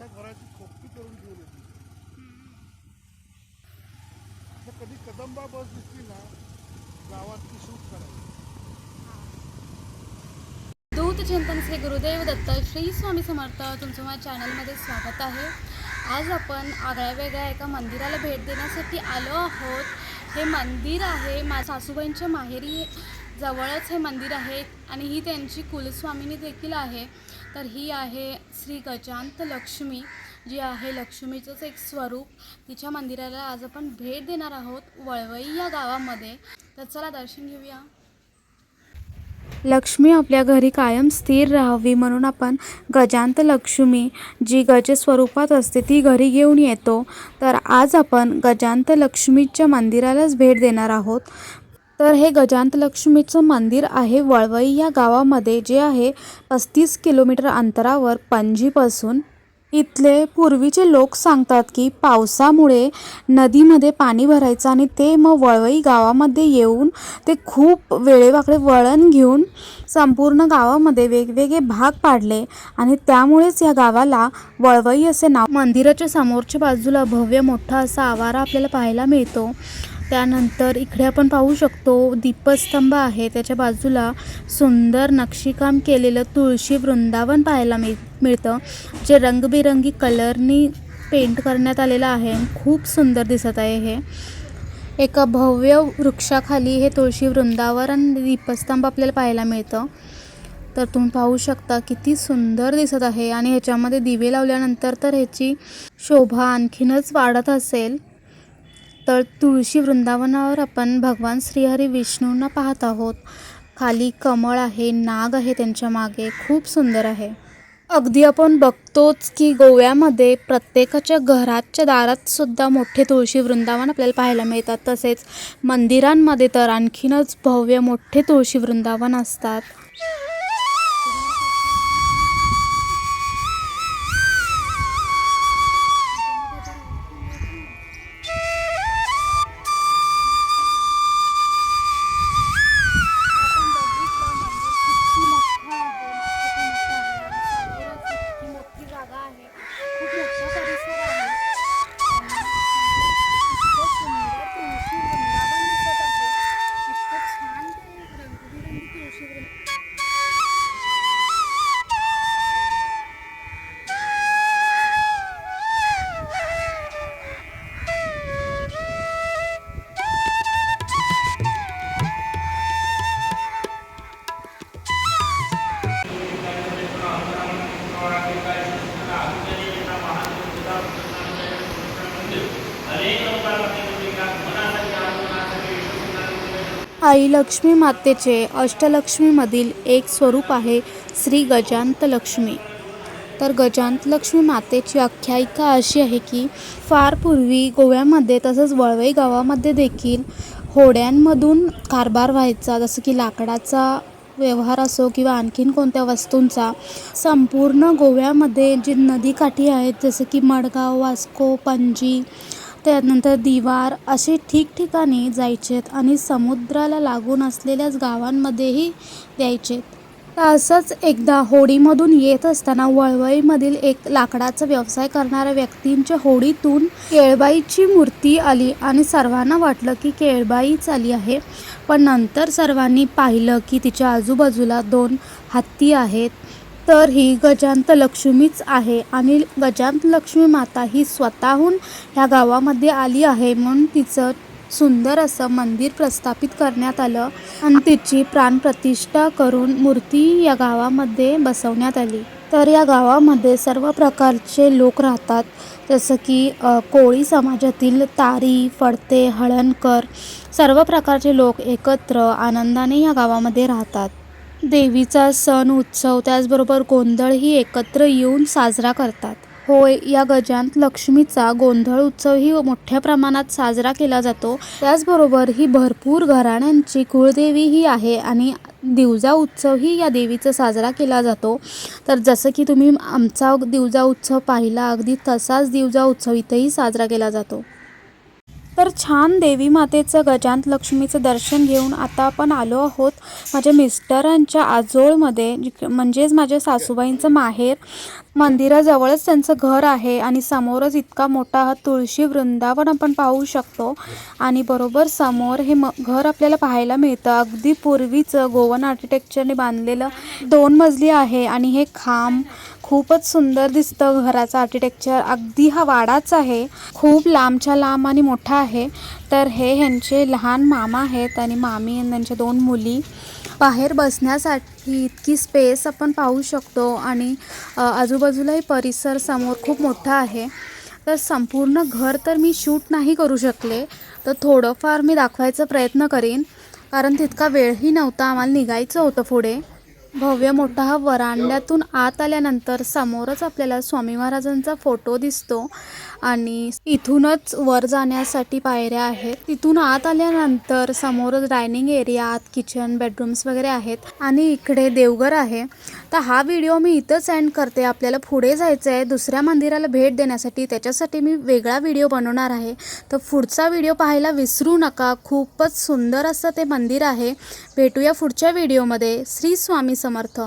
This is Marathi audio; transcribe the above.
अख्ख्या घराची खोपटी करून घेऊन होती आता कधी कदंबा बस दिसली ना गावात ती शूट करायची. चिंतन श्री गुरुदेव दत्त श्री स्वामी समर्थ तुमचं माझ्या चॅनलमध्ये स्वागत आहे. आज आपण आगळ्या वेगळ्या एका मंदिराला भेट देण्यासाठी आलो आहोत. हे मंदिर आहे मा सासूबाईंच्या माहेरी जवळच हे मंदिर आहे आणि ही त्यांची कुलस्वामिनी देखील आहे. तर ही आहे श्री गजांत लक्ष्मी जी आहे लक्ष्मीचंच एक स्वरूप. तिच्या मंदिराला आज आपण भेट देणार आहोत वळवई या गावामध्ये. तर चला दर्शन घेऊया. लक्ष्मी आपल्या घरी कायम स्थिर राहावी म्हणून आपण गजांत लक्ष्मी जी गज स्वरूपात असते ती घरी घेऊन येतो. तर आज आपण गजांत लक्ष्मीच्या मंदिरालाच भेट देणार आहोत. तर हे गजांत लक्ष्मीचं मंदिर आहे. वळवई या गावामध्ये जे आहे पस्तीस किलोमीटर अंतरावर पणजीपासून. इथले पूर्वीचे लोक सांगतात की पावसामुळे नदीमध्ये पाणी भरायचं आणि ते मग वळवई गावामध्ये येऊन ते खूप वेळेवाकडे वळण घेऊन संपूर्ण गावामध्ये वेगवेगळे भाग पाडले आणि त्यामुळेच या गावाला वळवई असे नाव. मंदिराच्या समोरच्या बाजूला भव्य मोठा असा आवारा आपल्याला पाहायला मिळतो. त्यानंतर इकडे आपण पाहू शकतो दीपस्तंभ आहे. त्याच्या बाजूला सुंदर नक्षीकाम केलेलं तुळशी वृंदावन पाहायला मिळ मिळतं जे रंगबिरंगी कलरनी पेंट करण्यात आलेलं आहे. खूप सुंदर दिसत आहे हे. एका भव्य वृक्षाखाली हे तुळशी वृंदावन आणि दीपस्तंभ आपल्याला पाहायला मिळतं. तर तुम्ही पाहू शकता किती सुंदर दिसत आहे. आणि ह्याच्यामध्ये दिवे लावल्यानंतर तर ह्याची शोभा आणखीनच वाढत असेल. तर तुळशी वृंदावनावर आपण भगवान श्रीहरी विष्णूंना पाहत आहोत. खाली कमळ आहे नाग आहे त्यांच्या मागे खूप सुंदर आहे. अगदी आपण बघतोच की गोव्यामध्ये प्रत्येकाच्या घराच्या दारात सुद्धा मोठे तुळशी वृंदावन आपल्याला पाहायला मिळतात. तसेच मंदिरांमध्ये तर आणखीनच भव्य मोठे तुळशी वृंदावन असतात. आई लक्ष्मी मातेचे अष्टलक्ष्मीमधील एक स्वरूप आहे श्री गजांत लक्ष्मी तर गजांत लक्ष्मी मातेची आख्यायिका अशी आहे की फार पूर्वी गोव्यामध्ये तसंच वळवई गावामध्ये देखील होड्यांमधून कारभार व्हायचा जसं की लाकडाचा व्यवहार असो किंवा आणखीन कोणत्या वस्तूंचा संपूर्ण गोव्यामध्ये जी नदीकाठी आहेत जसं की मडगाव वास्को पणजी त्यानंतर दिवार असे ठिकठिकाणी जायचेत आणि समुद्राला लागून असलेल्याच गावांमध्येही द्यायचेत असंच एकदा होडीमधून येत असताना वळवळीमधील एक लाकडाचा व्यवसाय करणाऱ्या व्यक्तींच्या होडीतून केळबाईची मूर्ती आली आणि सर्वांना वाटलं की केळबाईच आली आहे. पण नंतर सर्वांनी पाहिलं की तिच्या आजूबाजूला दोन हत्ती आहेत. तर ही गजांत लक्ष्मीच आहे आणि गजांत लक्ष्मी माता ही स्वतःहून ह्या गावामध्ये आली आहे म्हणून तिचं सुंदर असं मंदिर प्रस्थापित करण्यात आलं आणि तिची प्राणप्रतिष्ठा करून मूर्ती या गावामध्ये बसवण्यात आली. तर या गावामध्ये सर्व प्रकारचे लोक राहतात जसं की कोळी समाजातील तारी फडते हळणकर सर्व प्रकारचे लोक एकत्र आनंदाने या गावामध्ये राहतात. देवीचा सण उत्सव त्याचबरोबर गोंधळही एकत्र येऊन साजरा करतात. होय या गजांत लक्ष्मीचा गोंधळ उत्सवही मोठ्या प्रमाणात साजरा केला जातो. त्याचबरोबर ही भरपूर घराण्यांची कुळदेवी ही आहे आणि दिवजा उत्सवही या देवीचा साजरा केला जातो. तर जसं की तुम्ही आमचा दिवजा उत्सव पाहिला अगदी तसाच दिवजा उत्सव इथंही साजरा केला जातो. तर छान देवी मातेचं गजांत लक्ष्मीचं दर्शन घेऊन आता आपण आलो आहोत माझ्या मिस्टरांच्या आजोळमध्ये म्हणजेच माझ्या सासूबाईंचं माहेर. मंदिराजवळच त्यांचं घर आहे आणि समोरच इतका मोठा हा तुळशी वृंदावन आपण पाहू शकतो. आणि बरोबर समोर हे म घर आपल्याला पाहायला मिळतं. अगदी पूर्वीचं गोवन आर्किटेक्चरने बांधलेलं दोन मजली आहे आणि हे खांब खूपच सुंदर दिसतं घराचं आर्किटेक्चर. अगदी हा वाडाच आहे. खूप लांबच्या लांब आणि मोठा आहे. तर हे ह्यांचे लहान मामा आहेत आणि मामी आणि त्यांच्या दोन मुली. बाहेर बसण्यासाठी इतकी स्पेस आपण पाहू शकतो आणि आजूबाजूलाही परिसर समोर खूप मोठा आहे. तर संपूर्ण घर तर मी शूट नाही करू शकले तर थोडंफार मी दाखवायचा प्रयत्न करीन. कारण तितका वेळही नव्हता आम्हाला निघायचं होतं पुढे. भव्य मोठा हा वरांड्यातून आत आल्यानंतर समोरच आपल्याला स्वामी महाराजांचा फोटो दिसतो. आणि इथूनच वर जाण्यासाठी पायऱ्या आहेत. तिथून आत आल्यानंतर समोरच डायनिंग एरिया आत किचन बेडरूम्स वगैरे आहेत. आणि इकडे देवघर आहे. तर हा व्हिडिओ मी इथंच एंड करते. आपल्याला पुढे जायचं आहे दुसऱ्या मंदिराला भेट देण्यासाठी त्याच्यासाठी मी वेगळा व्हिडिओ बनवणार आहे. तर पुढचा व्हिडिओ पाहायला विसरू नका. खूपच सुंदर असं ते मंदिर आहे. भेटूया पुढच्या व्हिडिओमध्ये श्री स्वामी समर्थ.